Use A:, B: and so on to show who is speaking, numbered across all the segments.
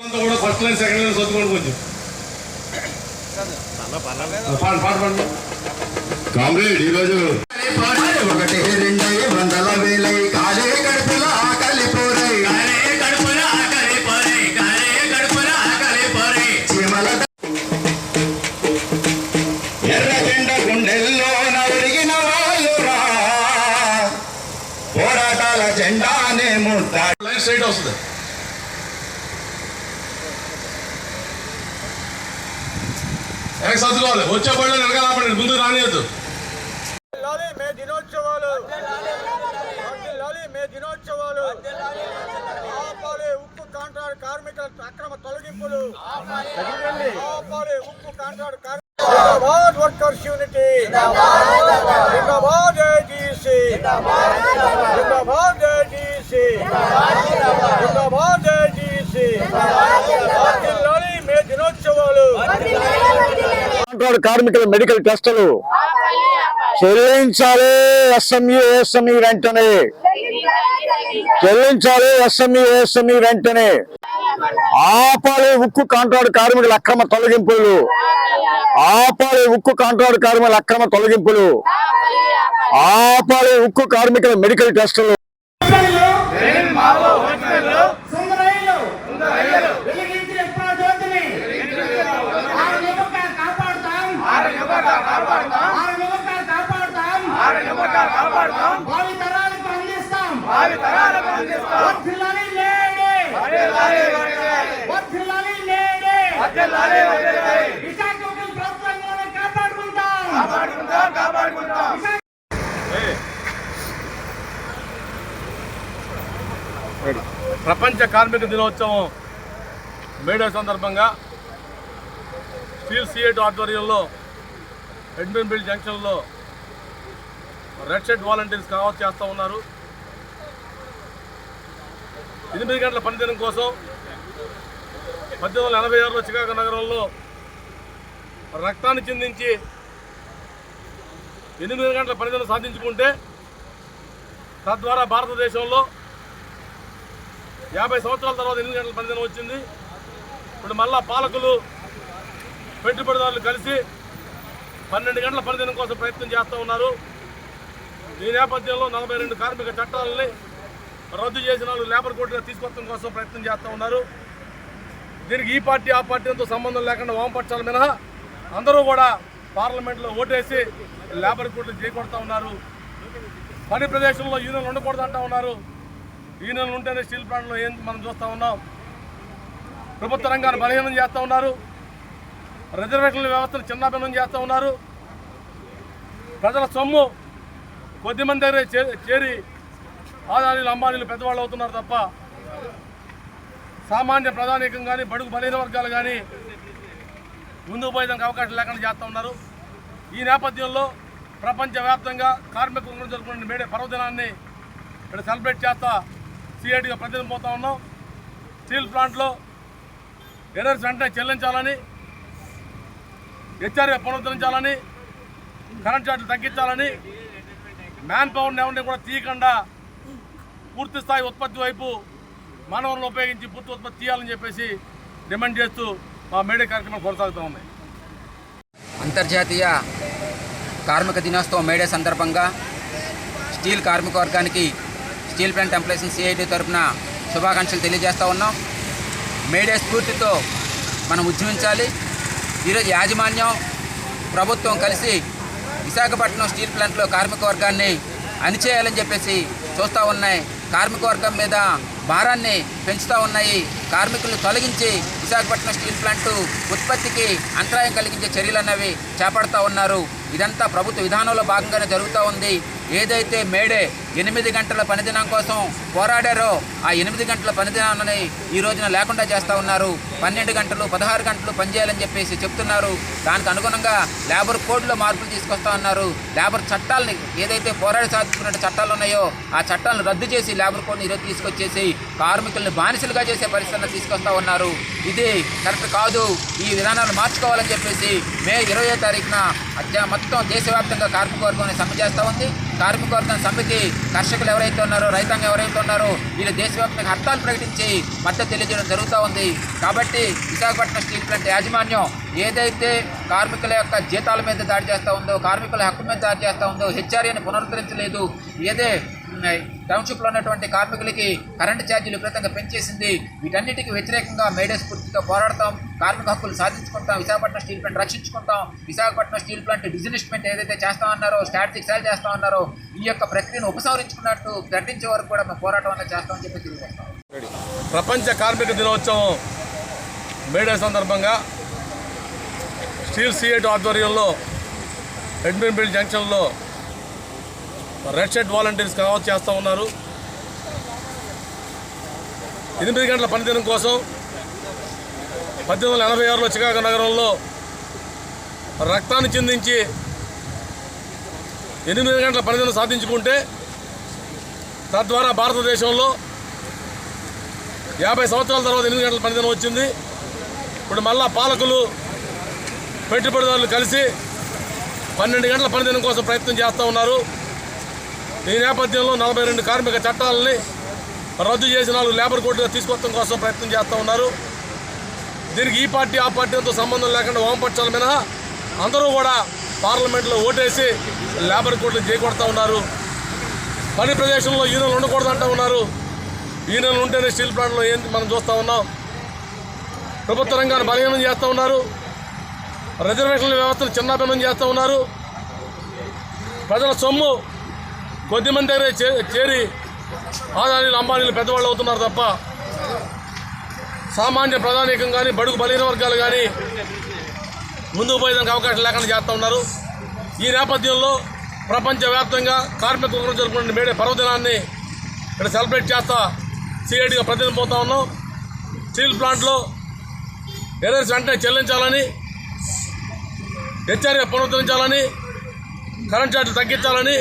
A: కూడా first line second line చదువుకోండి కొంచెం
B: కామ్రేడ్ ఈరోజు
C: ఒకటి రెండై వందల వేలై కాలే గడుపుల ఆకలి పోరై చీమల ఎర్ర జెండ గుండెల్లో నరిగిన వాళ్ళురా పోరాటాల జెండానే ముద్దా
A: లైన్ స్ట్రైట్ వస్తుంది. వెనక్కి సర్దుకోవాలి. వచ్చే పళ్ళు వెనక ఆపండి ముందు రానియద్దు.
D: మే దినోత్సవాలు. మే దినోత్సవాలు. ఆపాలి ఉక్కు కాంట్రాక్ట్ కార్మికుల అక్రమ తొలగింపులు. ఆపాలి ఉక్కు కాంట్రాక్ట్ కార్మికులు వర్కర్స్ యూనిటీ జిందాబాద్ ఏజీసీ జిందాబాద్ ఏజీసీ జిందాబాద్ ఏజీసీ మే దినోత్సవాలు.
E: కాంట్రాక్ట్ కార్మికుల మెడికల్ టెస్టులు. చెల్లించాలి ఎస్ఎంఈ ఎస్ఎంఈ వెంటనే. చెల్లించాలి ఎస్ఎంఈ ఎస్ఎంఈ వెంటనే. ఆపాలి ఉక్కు కాంట్రాక్ట్ కార్మికుల అక్రమ తొలగింపులు. ఆపాలి ఉక్కు కాంట్రాక్ట్ కార్మికుల అక్రమ తొలగింపులు. ఆపాలి ఉక్కు కార్మికుల మెడికల్ టెస్టులు.
F: కాపాడుతాం. భావి తరాలకు అందిస్తాం. భావి తరాలకు అందిస్తాం. వర్ధిల్లాలి లేడే వర్ధిల్లాలి లేడే విశాఖపట్నం ప్రభుత్వంలోనే కాపాడుకుంటాం. కాపాడుకుంటాం కాపాడుకుంటాం.
A: ప్రపంచ కార్మిక దినోత్సవం మేడే సందర్భంగా స్టీల్ సిఐటి ఆధ్వర్యంలో ఎడ్మిన్ బిల్ జంక్షన్లో రెడ్ షెడ్ వాలంటీర్స్ కావచ్చు చేస్తూ ఉన్నారు. ఎనిమిది గంటల పనిదినం కోసం పద్దెనిమిది వందల ఎనభై ఆరులో చికాగో నగరంలో రక్తాన్ని చిందించి ఎనిమిది గంటల పనిదినం సాధించుకుంటే తద్వారా భారతదేశంలో యాభై సంవత్సరాల తర్వాత ఎనిమిది గంటల పనిదినం వచ్చింది. ఇప్పుడు మళ్ళా పాలకులు పెట్టుబడిదారులు కలిసి పన్నెండు గంటల పనిదినం కోసం ప్రయత్నం చేస్తూ ఉన్నారు. ఈ నేపథ్యంలో నలభై రెండు కార్మిక చట్టాలని రద్దు చేసిన వాళ్ళు లేబర్ కోర్టుగా తీసుకొచ్చడం కోసం ప్రయత్నం చేస్తూ ఉన్నారు. దీనికి ఈ పార్టీ ఆ పార్టీతో సంబంధం లేకుండా వామపక్షాల మినహా అందరూ కూడా పార్లమెంట్లో ఓటేసి లేబర్ కోర్టులు చేకొడతా ఉన్నారు. పని ప్రదేశంలో యూనియన్లు ఉండకూడదంటా ఉన్నారు. యూనియన్లు ఉంటేనే స్టీల్ ప్లాంట్లో ఏం మనం చూస్తూ ఉన్నాం. ప్రభుత్వ రంగాన్ని బలహీనం చేస్తూ ఉన్నారు. రిజర్వేషన్ల వ్యవస్థను చిన్నాభిన్నం చేస్తూ ఉన్నారు. ప్రజల సొమ్ము కొద్దిమంది దగ్గరే చే- చేరి ఆదానీలు అంబానీలు పెద్దవాళ్ళు అవుతున్నారు తప్ప సామాన్య ప్రధానికం కానీ బడుగు బలహీన వర్గాలు కానీ ముందుకు పోయేదానికి అవకాశం లేకుండా చేస్తూ ఉన్నారు. ఈ నేపథ్యంలో ప్రపంచవ్యాప్తంగా కార్మికులను జరుపుకున్న మేడే పర్వదినాన్ని ఇక్కడ సెలబ్రేట్ చేస్తా సిఐటిగా ప్రతిదిన పోతా ఉన్నాం. స్టీల్ ప్లాంట్లో ఎర్రర్స్ వెంటనే చెల్లించాలని హెచ్ఆర్ఏ పునరుద్ధరించాలని కరెంట్ ఛార్జీలు తగ్గించాలని మ్యాన్ పవర్ని ఎవరిని కూడా తీయకుండా పూర్తి స్థాయి ఉత్పత్తి వైపు మానవులను ఉపయోగించి పూర్తి ఉత్పత్తి తీయాలని చెప్పేసి డిమాండ్ చేస్తూ మా మేడే కార్యక్రమం కొనసాగుతూ ఉన్నాయి
G: అంతర్జాతీయ కార్మిక దినోత్సవం మేడే సందర్భంగా స్టీల్ కార్మిక వర్గానికి స్టీల్ ప్లాంట్ ఎంప్లాయీస్ సిఐటి తరఫున శుభాకాంక్షలు తెలియజేస్తూ ఉన్నాం. మేడే స్ఫూర్తితో మనం ఉద్యమించాలి. ఈరోజు యాజమాన్యం ప్రభుత్వం కలిసి విశాఖపట్నం స్టీల్ ప్లాంట్లో కార్మిక వర్గాన్ని అణిచేయాలని చెప్పేసి చూస్తూ ఉన్నాయి. కార్మిక వర్గం మీద భారాన్ని పెంచుతూ ఉన్నాయి. కార్మికులను తొలగించి విశాఖపట్నం స్టీల్ ప్లాంట్ ఉత్పత్తికి అంతరాయం కలిగించే చర్యలు అన్నవి చేపడతా ఉన్నారు. ఇదంతా ప్రభుత్వ విధానంలో భాగంగానే జరుగుతూ ఉంది. ఏదైతే మేడే ఎనిమిది గంటల పనిదినం కోసం పోరాడారో ఆ ఎనిమిది గంటల పనిదినాన్ని ఈ రోజున లేకుండా చేస్తూ ఉన్నారు. పన్నెండు గంటలు పదహారు గంటలు పనిచేయాలని చెప్పేసి చెప్తున్నారు. దానికి అనుగుణంగా లేబర్ కోడ్లో మార్పులు తీసుకొస్తా ఉన్నారు. లేబర్ చట్టాలని ఏదైతే పోరాడి సాధించుకున్న చట్టాలు ఉన్నాయో ఆ చట్టాలను రద్దు చేసి లేబర్ కోడ్ని ఈరోజు తీసుకొచ్చేసి కార్మికుల్ని బానిసలుగా చేసే పరిస్థితులను తీసుకొస్తా ఉన్నారు. ఇది కరెక్ట్ కాదు. ఈ విధానాలు మార్చుకోవాలని చెప్పేసి మే ఇరవై తారీఖున అత్య మొత్తం దేశవ్యాప్తంగా కార్మిక సమ్మె చేస్తూ ఉంది. కార్మికవర్గం సమ్మెకి కర్షకులు ఎవరైతే ఉన్నారో రైతాంగం ఎవరైతే ఉన్నారో వీళ్ళు దేశవ్యాప్తంగా హర్తాలు ప్రకటించి మద్దతు తెలియజేయడం జరుగుతూ ఉంది. కాబట్టి విశాఖపట్నం స్టీల్ ప్లాంట్ యాజమాన్యం ఏదైతే కార్మికుల యొక్క జీతాల మీద దాడి చేస్తూ ఉందో కార్మికుల హక్కు మీద దాడి చేస్తూ ఉందో హెచ్ఆర్ఏని పునరుద్ధరించలేదు. ఏదే టౌన్షిప్లో ఉన్నటువంటి కార్మికులకి కరెంటు ఛార్జీలు విపరీతంగా పెంచేసింది. వీటన్నిటికీ వ్యతిరేకంగా మేడే స్ఫూర్తితో పోరాడతాం. కార్మిక హక్కులు సాధించుకుంటాం. విశాఖపట్నం స్టీల్ ప్లాంట్ రక్షించుకుంటాం. విశాఖపట్నం స్టీల్ ప్లాంట్ డిజినిస్ట్మెంట్ ఏదైతే చేస్తా ఉన్నారో స్ట్రాటజిక్ సేల్ చేస్తా ఉన్నారో ఈ యొక్క ప్రక్రియను ఉపసంహరించుకున్నట్టు ప్రకటించే వరకు కూడా మేము పోరాటం అనేది చేస్తామని చెప్పి తెలియజేస్తాం.
A: ప్రపంచ కార్మిక దినోత్సవం మేడే సందర్భంగా స్టీల్ సిఐటి ఆధ్వర్యంలో ఎడ్మిన్బిల్ జంక్షన్లో రెడ్ షర్ట్ వాలంటీర్స్ కావచ్చు చేస్తూ ఉన్నారు. ఎనిమిది గంటల పనిదినం కోసం పద్దెనిమిది వందల ఎనభై ఆరులో చికాగో నగరంలో రక్తాన్ని చెందించి ఎనిమిది గంటల పనిదినం సాధించుకుంటే తద్వారా భారతదేశంలో యాభై సంవత్సరాల తర్వాత ఎనిమిది గంటల పనిదినం వచ్చింది. ఇప్పుడు మళ్ళా పాలకులు పెట్టుబడిదారులు కలిసి పన్నెండు గంటల పనిదినం కోసం ప్రయత్నం చేస్తూ ఉన్నారు. ఈ నేపథ్యంలో నలభై రెండు కార్మిక చట్టాలని రద్దు చేసి నాలుగు లేబర్ కోర్టుగా తీసుకొస్తాం కోసం ప్రయత్నం చేస్తూ ఉన్నారు. దీనికి ఈ పార్టీ ఆ పార్టీతో సంబంధం లేకుండా వామపక్షాల మినహా అందరూ కూడా పార్లమెంట్లో ఓటేసి లేబర్ కోర్టులు చేకొడతా ఉన్నారు. పని ప్రదేశంలో యూనియన్లు ఉండకూడదు అంటూ ఉన్నారు. యూనియన్లు ఉంటేనే స్టీల్ ప్లాంట్లో ఏంటి మనం చూస్తూ ఉన్నాం. ప్రభుత్వ రంగాన్ని బలహీనం చేస్తూ ఉన్నారు. రిజర్వేషన్ల వ్యవస్థను చిన్నభిన్నం చేస్తూ ఉన్నారు. ప్రజల సొమ్ము కొద్దిమంది చే- చేరి ఆదానీలు అంబానీలు పెద్దవాళ్ళు అవుతున్నారు తప్ప సామాన్య ప్రధానికం కానీ బడుగు బలహీన వర్గాలు కానీ ముందుకు పోయేదానికి అవకాశం లేకుండా చేస్తూ ఉన్నారు. ఈ నేపథ్యంలో ప్రపంచవ్యాప్తంగా కార్మికులు జరుపుకున్న మేడే పర్వదినాన్ని ఇక్కడ సెలబ్రేట్ చేస్తా సిఐడిగా ప్రతిదిన పోతా ఉన్నాం. స్టీల్ ప్లాంట్లో ఎర్రర్స్ వెంటనే చెల్లించాలని హెచ్ఆర్ఏ పునరుద్ధరించాలని కరెంట్ ఛార్జీలు తగ్గించాలని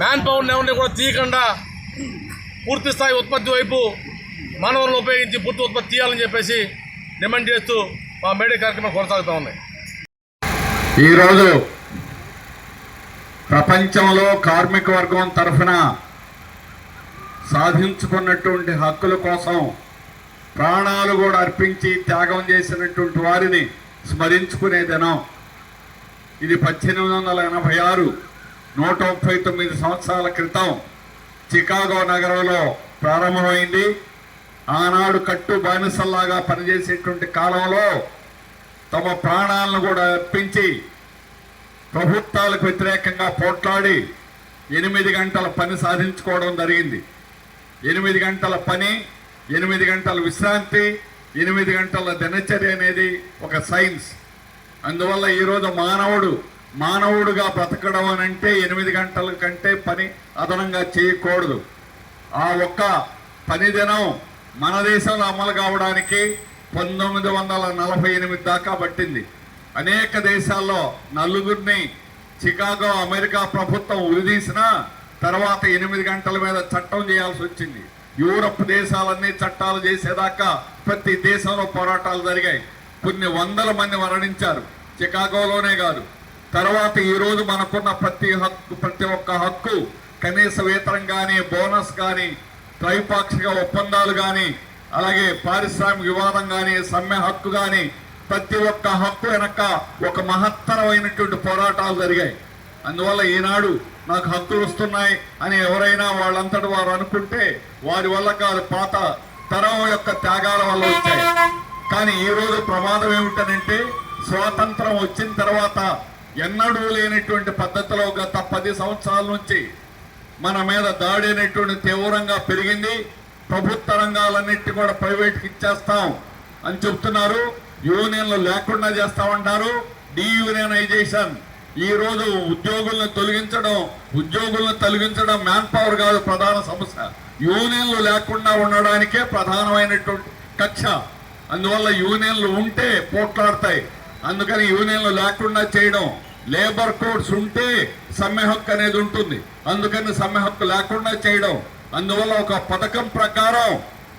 A: మ్యాన్ పవర్ని ఎవరిని కూడా తీయకుండా పూర్తి స్థాయి ఉత్పత్తి వైపు మానవులను ఉపయోగించి పూర్తి ఉత్పత్తి తీయాలని చెప్పేసి డిమాండ్ చేస్తూ మా మేడే కార్యక్రమం కొనసాగుతూ ఉన్నాయి
C: ఈరోజు ప్రపంచంలో కార్మిక వర్గం తరఫున సాధించుకున్నటువంటి హక్కుల కోసం ప్రాణాలు కూడా అర్పించి త్యాగం చేసినటువంటి వారిని స్మరించుకునే దినం. ఇది పద్దెనిమిది వందల ఎనభై ఆరు. నూట ముప్పై తొమ్మిది సంవత్సరాల క్రితం చికాగో నగరంలో ప్రారంభమైంది. ఆనాడు కట్టు బానిసల్లాగా పనిచేసేటువంటి కాలంలో తమ ప్రాణాలను కూడా అర్పించి ప్రభుత్వాలకు వ్యతిరేకంగా పోట్లాడి ఎనిమిది గంటల పని సాధించుకోవడం జరిగింది. ఎనిమిది గంటల పని ఎనిమిది గంటల విశ్రాంతి ఎనిమిది గంటల దినచర్య అనేది ఒక సైన్స్. అందువల్ల ఈరోజు మానవుడు మానవుడుగా బ్రతకడం అని అంటే ఎనిమిది గంటల కంటే పని అదనంగా చేయకూడదు. ఆ ఒక్క పని దినం మన దేశంలో అమలు కావడానికి పంతొమ్మిది వందల నలభై ఎనిమిది దాకా పట్టింది. అనేక దేశాల్లో నలుగురిని చికాగో అమెరికా ప్రభుత్వం ఉరిదీసిన తర్వాత ఎనిమిది గంటల మీద చట్టం చేయాల్సి వచ్చింది. యూరప్ దేశాలన్నీ చట్టాలు చేసేదాకా ప్రతి దేశంలో పోరాటాలు జరిగాయి. కొన్ని వందల మంది మరణించారు. చికాగోలోనే కాదు తర్వాత ఈ రోజు మనకున్న ప్రతి హక్కు ప్రతి ఒక్క హక్కు కనీస వేతనం కానీ బోనస్ కానీ త్రైపాక్షిక ఒప్పందాలు కానీ అలాగే పారిశ్రామిక వివాదం కానీ సమ్మె హక్కు కానీ ప్రతి ఒక్క హక్కు వెనక ఒక మహత్తరమైనటువంటి పోరాటాలు జరిగాయి. అందువల్ల ఈనాడు నాకు హక్కులు వస్తున్నాయి అని ఎవరైనా వాళ్ళంతటి వారు అనుకుంటే వారి వల్ల కాదు పాత తరం యొక్క త్యాగాల వల్ల వచ్చాయి. కానీ ఈ రోజు ప్రమాదం ఏమిటనంటే స్వాతంత్రం వచ్చిన తర్వాత ఎన్నడూ లేనటువంటి పద్ధతిలో గత పది సంవత్సరాల నుంచి మన మీద దాడి అనేటువంటి తీవ్రంగా పెరిగింది. ప్రభుత్వ రంగాలన్నిటి కూడా ప్రైవేట్కి ఇచ్చేస్తాం అని చెప్తున్నారు. యూనియన్లు లేకుండా చేస్తామంటారు. డీయూనియనైజేషన్. ఈ రోజు ఉద్యోగులను తొలగించడం ఉద్యోగులను తొలగించడం మ్యాన్ పవర్ కాదు ప్రధాన సమస్య. యూనియన్లు లేకుండా ఉండడానికే ప్రధానమైనటువంటి కక్ష. అందువల్ల యూనియన్లు ఉంటే పోట్లాడతాయి. అందుకని యూనియన్లు లేకుండా చేయడం లేబర్ కోడ్స్ ఉంటే సమ్మె హక్కు అనేది ఉంటుంది. అందుకని సమ్మె హక్కు లేకుండా చేయడం. అందువల్ల ఒక పథకం ప్రకారం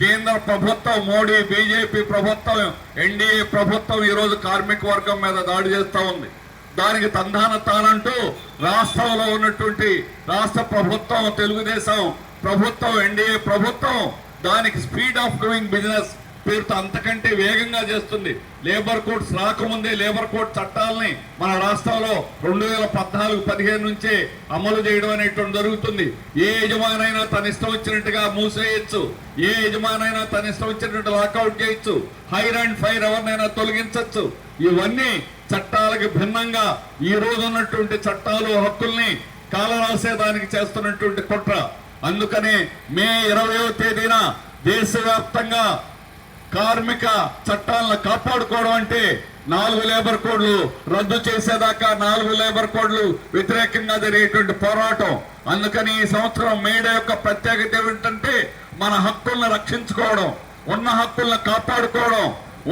C: కేంద్ర ప్రభుత్వం మోడీ బీజేపీ ప్రభుత్వం ఎన్డీఏ ప్రభుత్వం ఈరోజు కార్మిక వర్గం మీద దాడి చేస్తూ ఉంది. దానికి తందాన తానంటూ రాష్ట్రంలో ఉన్నటువంటి రాష్ట్ర ప్రభుత్వం తెలుగుదేశం ప్రభుత్వం ఎన్డీఏ ప్రభుత్వం దానికి స్పీడ్ ఆఫ్ డూయింగ్ బిజినెస్ పేరుతో అంతకంటే వేగంగా చేస్తుంది. లేబర్ కోడ్స్ రాకముందే లేబర్ కోడ్ చట్టాలని మన రాష్ట్రంలో రెండు వేల పద్నాలుగు పదిహేను నుంచే అమలు చేయడం అనేటువంటి జరుగుతుంది. ఏ యజమానైనా తన ఇష్టం వచ్చినట్టుగా మూసేయచ్చు. ఏ యజమానైనా తన ఇష్టం వచ్చినట్టు లాకౌట్ చేయొచ్చు. హైర్ అండ్ ఫైర్ ఎవరినైనా తొలగించవచ్చు ఇవన్నీ చట్టాలకు భిన్నంగా ఈ రోజు ఉన్నటువంటి చట్టాలు హక్కుల్ని కాలరాసేదానికి చేస్తున్నటువంటి కుట్ర. అందుకనే మే ఇరవయో తేదీన దేశవ్యాప్తంగా కార్మిక చట్టాలను కాపాడుకోవడం అంటే నాలుగు లేబర్ కోడ్లు రద్దు చేసేదాకా నాలుగు లేబర్ కోడ్లు వ్యతిరేకంగా జరిగేటువంటి పోరాటం. అందుకని ఈ సంవత్సరం మేడ యొక్క ప్రత్యేకత ఏమిటంటే మన హక్కుల్ని రక్షించుకోవడం ఉన్న హక్కుల్ని కాపాడుకోవడం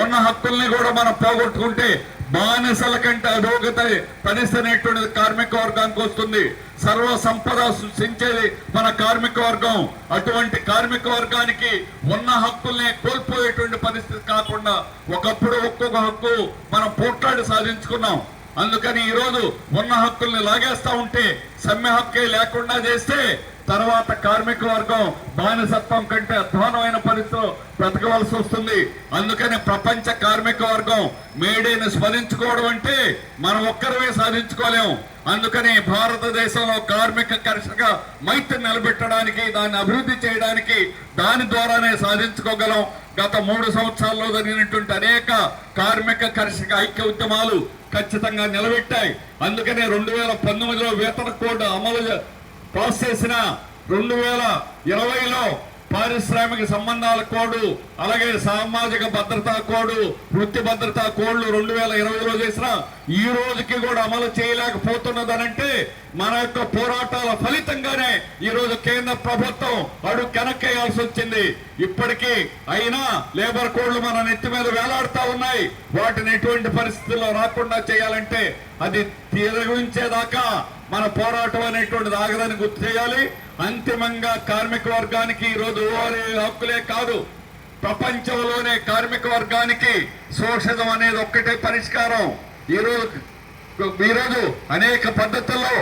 C: ఉన్న హక్కుల్ని కూడా మనం పోగొట్టుకుంటే బానిసల కంటే అధోగత పరిస్థితి కార్మిక వర్గానికి వస్తుంది. సర్వ సంపద సృష్టించేది మన కార్మిక వర్గం. అటువంటి కార్మిక వర్గానికి ఉన్న హక్కుల్ని కోల్పోయేటువంటి పరిస్థితి కాకుండా ఒకప్పుడు ఒక్కొక్క హక్కు మనం పోట్లాడి సాధించుకున్నాం. అందుకని ఈరోజు ఉన్న హక్కుల్ని లాగేస్తా ఉంటే సమ్మె హక్కే లేకుండా చేస్తే తర్వాత కార్మిక వర్గం బానిసత్వం కంటే అధ్వానమైన పరిస్థితిలో బ్రతకవలసి వస్తుంది. అందుకని ప్రపంచ కార్మిక వర్గం మేడీని స్మరించుకోవడం అంటే మనం ఒక్కరమే సాధించుకోలేము. అందుకని భారతదేశంలో కార్మిక కర్షక మైత్రి నిలబెట్టడానికి దాన్ని అభివృద్ధి చేయడానికి దాని ద్వారానే సాధించుకోగలం. గత మూడు సంవత్సరాల్లో జరిగినటువంటి అనేక కార్మిక కర్షక ఐక్య ఉద్యమాలు ఖచ్చితంగా నిలబెట్టాయి. అందుకనే రెండు వేల పంతొమ్మిదిలో వేతన కోడ్ అమలు పాస్ చేసిన రెండు వేల ఇరవైలో పారిశ్రామిక సంబంధాల కోడ్ అలాగే సామాజిక భద్రతా కోడ్ వృత్తి భద్రతా కోడ్లు రెండు వేల ఇరవైలో చేసిన ఈ రోజుకి కూడా అమలు చేయలేకపోతున్నదనంటే మన యొక్క పోరాటాల ఫలితంగానే ఈ రోజు కేంద్ర ప్రభుత్వం అడుగు వెనక్కేయాల్సి వచ్చింది. ఇప్పటికీ అయినా లేబర్ కోడ్లు మన నెత్తి మీద వేలాడుతూ ఉన్నాయి. వాటిని ఎటువంటి పరిస్థితుల్లో రాకుండా చేయాలంటే అది తీరగించేదాకా మన పోరాటం అనేటువంటిది ఆగదని గుర్తు చేయాలి. అంతిమంగా కార్మిక వర్గానికి ఈ రోజు హక్కులే కాదు. ప్రపంచంలోనే కార్మిక వర్గానికి సోషిజం అనేది ఒక్కటే పరిష్కారం. ఈ రోజు ఈరోజు అనేక పద్ధతుల్లో